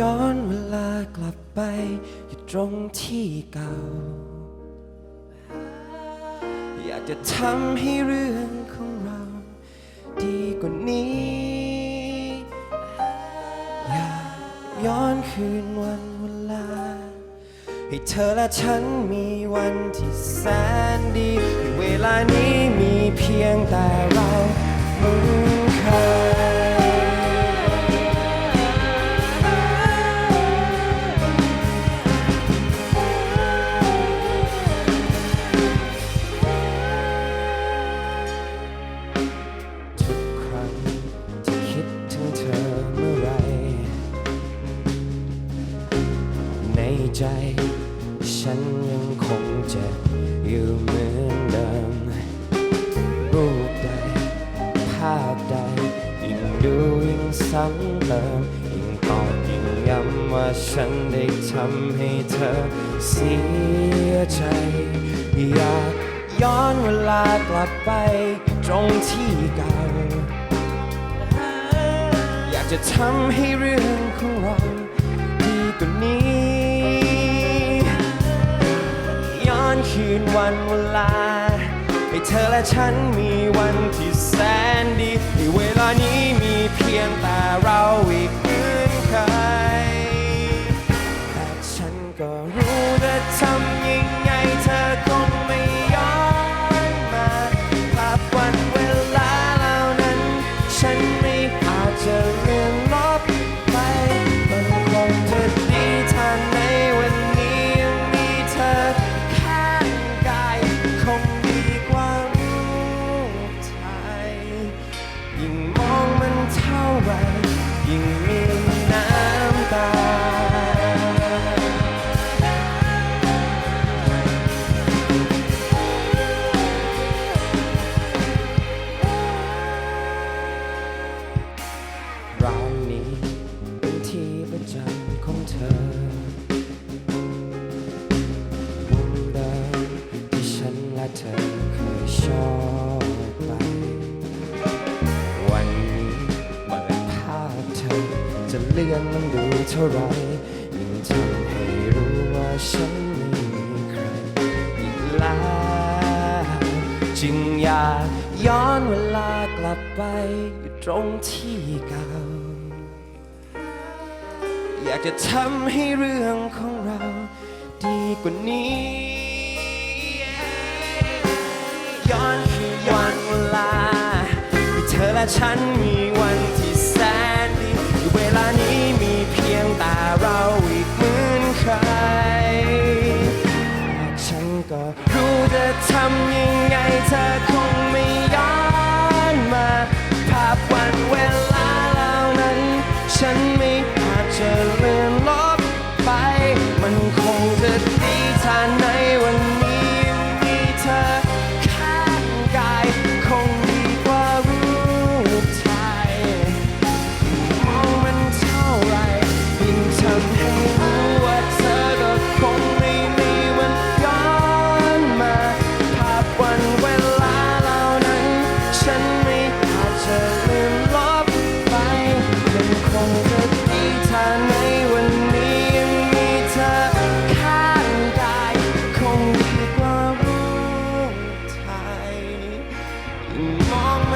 ย้อนเวลากลับไป อยู่ตรงที่เก่า อยากจะทำให้เรื่องของเรา ดีกว่านี้ อยากย้อนคืนวันเวลา ให้เธอและฉันมีวันที่แสนดี เวลานี้มีเพียงแต่เราเหมือนเคย ว่าฉันได้ทำให้เธอเสียใจ อยากย้อนเวลากลับไปตรงที่เก่า อยากจะทำให้เรื่องของเราดีกว่านี้ ย้อนคืนวันเวลา ให้เธอและฉันมีวันที่แสนดีให้เวลานี้มีเพียงแต่เราอีก เลื่อนมันดูเท่าไรยิ่งทำให้รู้ว่าฉันไม่มีใครอีกแล้วจึงอยากย้อนเวลากลับไปอยู่ตรงที่เก่า อยากจะทำให้เรื่องของเราดีกว่านี้ ย้อนคือย้อนเวลาให้เธอและฉันมีวัน เราอีกเหมือนใคร ฉันก็รู้จะทำยังไงเธอคงไม่ย้อนมา ภาพวันเวลาเหล่านั้น ฉันไม่อาจจะลืม Mom.